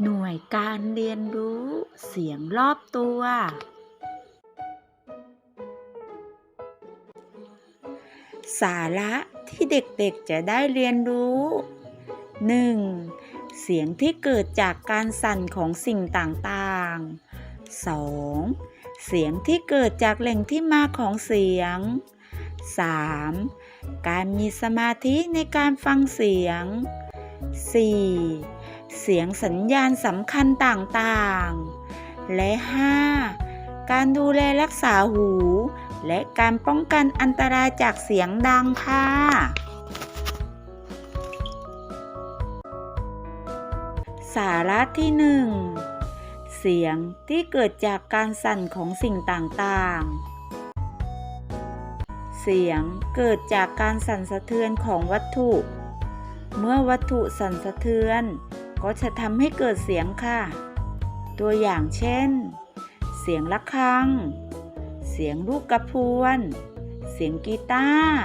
หน่วยการเรียนรู้เสียงรอบตัว สาระที่เด็กๆจะได้เรียนรู้ 1. เสียงที่เกิดจากการสั่นของสิ่งต่างๆ 2. เสียงที่เกิดจากแหล่งที่มาของเสียง 3. การมีสมาธิในการฟังเสียง 4. เสียงสัญญาณสำคัญต่างๆ และ 5. การดูแลรักษาหู และการป้องกันอันตรายจากเสียงดังค่ะสาระที่หนึ่งเสียงที่เกิดจากการสั่นของสิ่งต่างๆ เสียงเกิดจากการสั่นสะเทือนของวัตถุ เมื่อวัตถุสั่นสะเทือน ก็จะทำให้เกิดเสียงค่ะ ตัวอย่างเช่น เสียงะระฆัง เสียงลูกกระพวน เสียงกีตาร์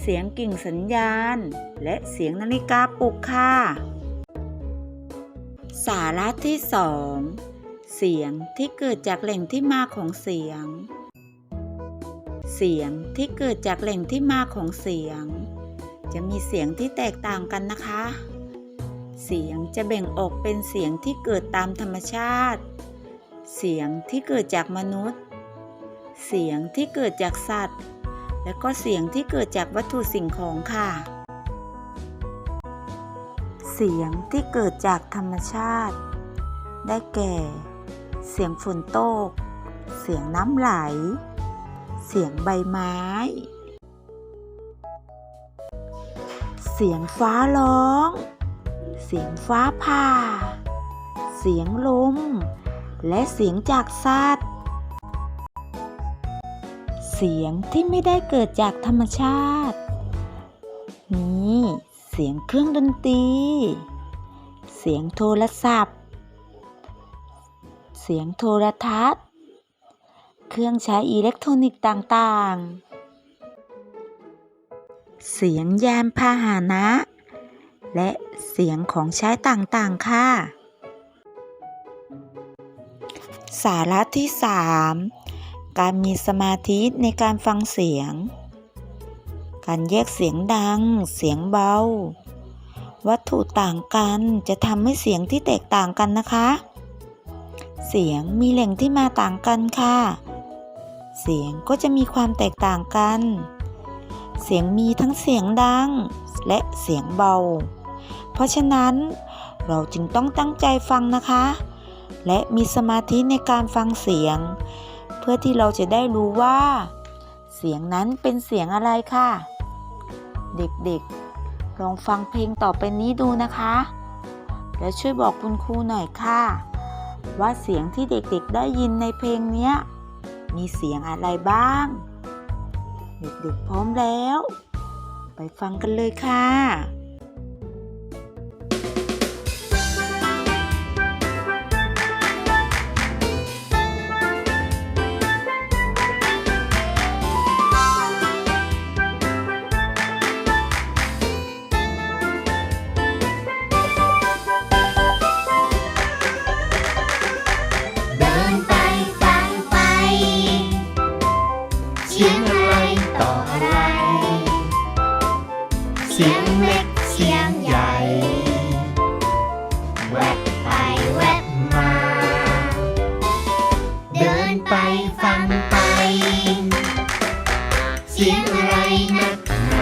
เสียงกิ่งสัญญาณ และเสียงนาฬิกาปลุกค่ะ สาระที่สองเสียงที่เกิดจากแหล่งที่มาของเสียง เสียงที่เกิดจากแหล่งที่มาของเสียง จะมีเสียงที่แตกต่างกันนะคะ เสียงจะแบ่งออกเป็นเสียงที่เกิดตามธรรมชาติ เสียงที่เกิดจากมนุษย์ เสียงที่เกิดจากสัตว์ และก็เสียงที่เกิดจากวัตถุสิ่งของค่ะ เสียงที่เกิดจากธรรมชาติ ได้แก่ เสียงฝนตก เสียงน้ำไหล เสียงใบไม้ เสียงฟ้าร้อง สียงฟ้าผ่า เสียงลม และเสียงจากสัตว์ เสียงที่ไม่ได้เกิดจากธรรมชาติ นี่เสียงเครื่องดนตรี เสียงโทรศัพท์ เสียงโทรทัศน์ เครื่องใช้อิเล็กทรอนิกส์ต่างๆ เสียงยานพาหนะ และเสียงของใช้ต่างๆ ค่ะ สาระที่ 3 การมีสมาธิในการฟังเสียง การแยกเสียงดัง เสียงเบา วัตถุต่างกันจะทำให้เสียงที่แตกต่างกันนะคะ เสียงมีแหล่งที่มาต่างกันค่ะ เสียงก็จะมีความแตกต่างกัน เสียงมีทั้งเสียงดังและเสียงเบา เพราะฉะนั้นเราจึงต้องตั้งใจฟังนะคะ และมีสมาธิในการฟังเสียง เพื่อที่เราจะได้รู้ว่า เสียงนั้นเป็นเสียงอะไรค่ะ เด็กๆ ลองฟังเพลงต่อไปนี้ดูนะคะ แล้วช่วยบอกคุณครูหน่อยค่ะ ว่าเสียงที่เด็กๆได้ยินในเพลงนี้มีเสียงอะไรบ้าง เด็กๆพร้อมแล้ว ไปฟังกันเลยค่ะ ไป เสียงอะไรนักหนา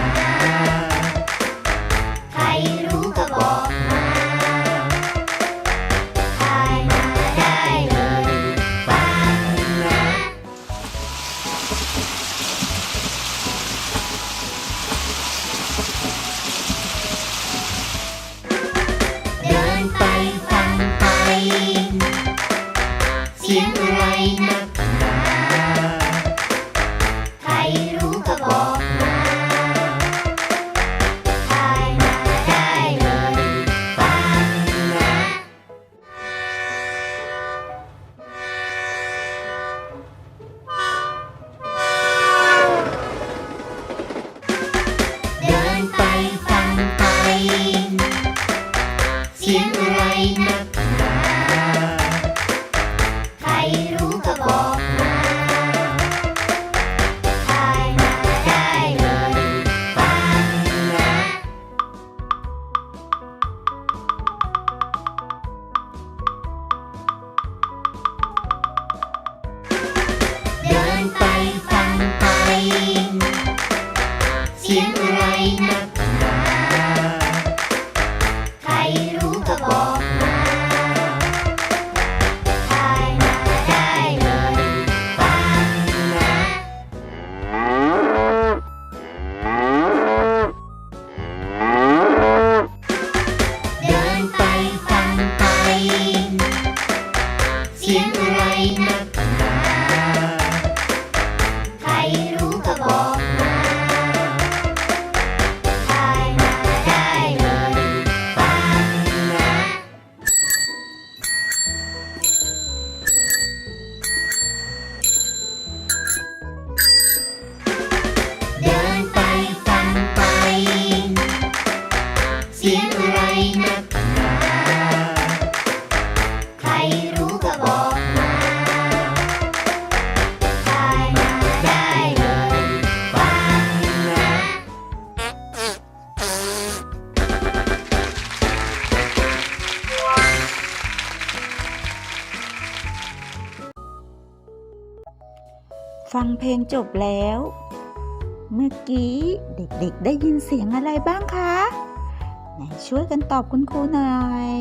ฟังเพลงจบแล้ว เมื่อกี้เด็กๆได้ยินเสียงอะไรบ้างคะ ไหนช่วยกันตอบคุณครูหน่อย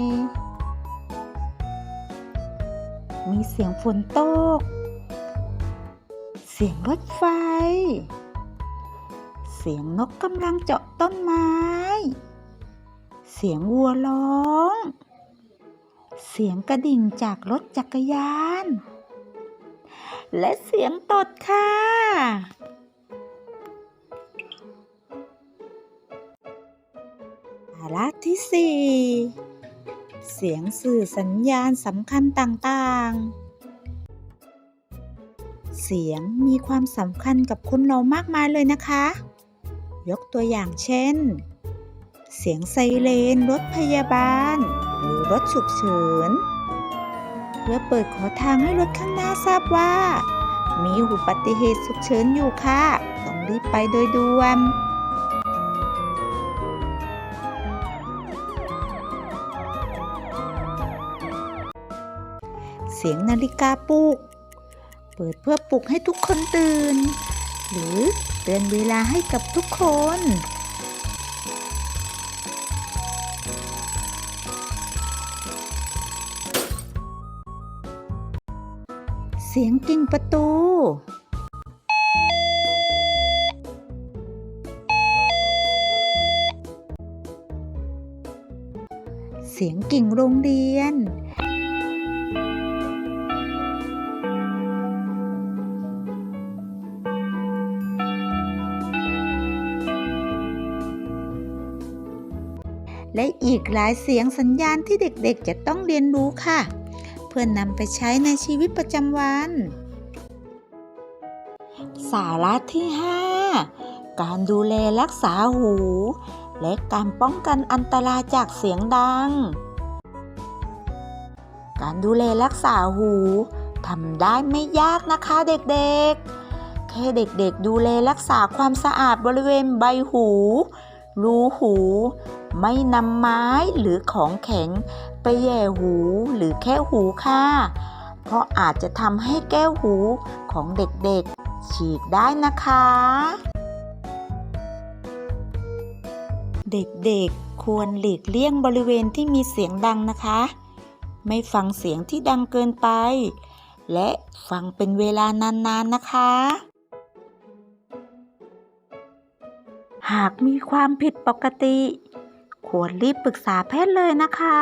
มีเสียงฝนตก เสียงรถไฟ เสียงนกกำลังเจาะต้นไม้ เสียงวัวร้อง เสียงกระดิ่งจากรถจักรยาน และเสียงตดค่ะ สาระที่สี่เสียงสื่อสัญญาณสำคัญต่างๆ เสียงมีความสำคัญกับคนเรามากมายเลยนะคะ ยกตัวอย่างเช่น เสียงไซเรน รถพยาบาล หรือรถฉุกเฉิน พื่อเปิดขอทางให้รถข้างหน้าทราบว่า มีอุบัติเหตุฉุกเฉินอยู่ค่ะ ต้องรีบไปโดยด่วนเสียงนาฬิกาปลุก เปิดเพื่อปลุกให้ทุกคนตื่น หรือเตือนเวลาให้กับทุกคน สียงกิ่งประตู เสียงกิ่งโรงเรียน และอีกหลายเสียงสัญญาณที่เด็กๆจะต้องเรียนรู้ค่ะ เพื่อนนำไปใช้ในชีวิตประจำวัน สาระที่ 5 การดูแลรักษาหู และการป้องกันอันตรายจากเสียงดัง การดูแลรักษาหูทำได้ไม่ยากนะคะเด็กๆแค่เด็กๆดูแลรักษาความสะอาดบริเวณใบหู รูหู ไม่นำไม้หรือของแข็ง ไปแย่หูหรือแค่หูค่ะ เพราะอาจจะทำให้แก้วหูของเด็กๆ ฉีกได้นะคะ เด็กๆควรหลีกเลี่ยงบริเวณที่มีเสียงดังนะคะ ไม่ฟังเสียงที่ดังเกินไป และฟังเป็นเวลานานๆนะคะ หากมีความผิดปกติควรรีบปรึกษาแพทย์เลยนะคะ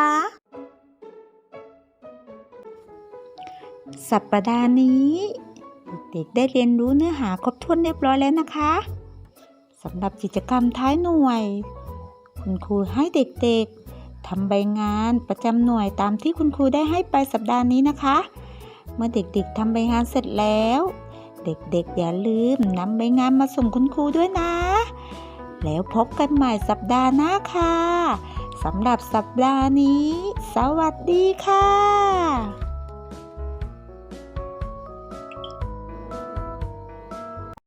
สัปดาห์นี้ เด็กได้เรียนรู้เนื้อหาครบถ้วนเรียบร้อยแล้วนะคะสำหรับกิจกรรมท้ายหน่วย คุณครูให้เด็กๆทำใบงานประจำหน่วยตามที่คุณครูได้ให้ไปสัปดาห์นี้นะคะ เมื่อเด็กๆทำใบงานเสร็จแล้ว เด็กๆ อย่าลืมนำใบงานมาส่งคุณครูด้วยนะ แล้วพบกันใหม่สัปดาห์หน้าค่ะสำหรับสัปดาห์นี้ สวัสดีค่ะ